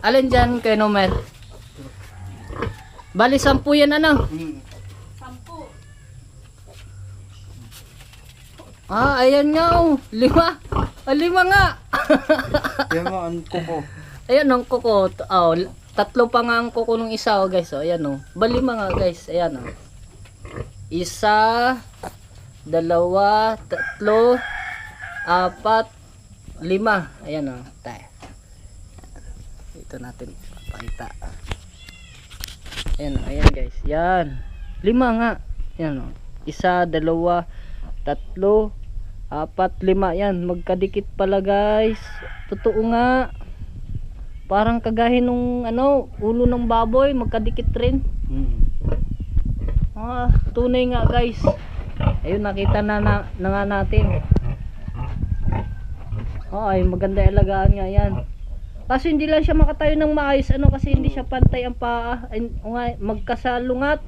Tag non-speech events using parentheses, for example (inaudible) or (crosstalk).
Alin dyan kay Nomer? Bali, sampu yan ano? Sampu. Ah, ayan nga oh. Lima. Ah, lima nga. Yan nga, ang kuko. (laughs) ayan ang kuko. Oh, tatlo pa nga ang kuko nung isa oh guys. Oh, ayan oh. Bali lima nga guys. Ayan oh. Isa, dalawa, tatlo, apat, lima. Ayan oh. Tayo. Ito natin pakita. Ayan. Ayan guys. Yan. Lima nga. Ayan oh. Isa, dalawa, tatlo, apat, lima. Yan. Magkadikit pala guys. Totoo nga. Parang kagahin nung ano, ulo ng baboy, magkadikit rin. Hmm. Ah, tunay nga guys. Ayun nakita na, na, na nga natin. Oh, ay maganda alagaan nga yan. Kaso hindi lang siya makatayo ng maayos ano kasi hindi siya pantay ang paa. Magkasalungat.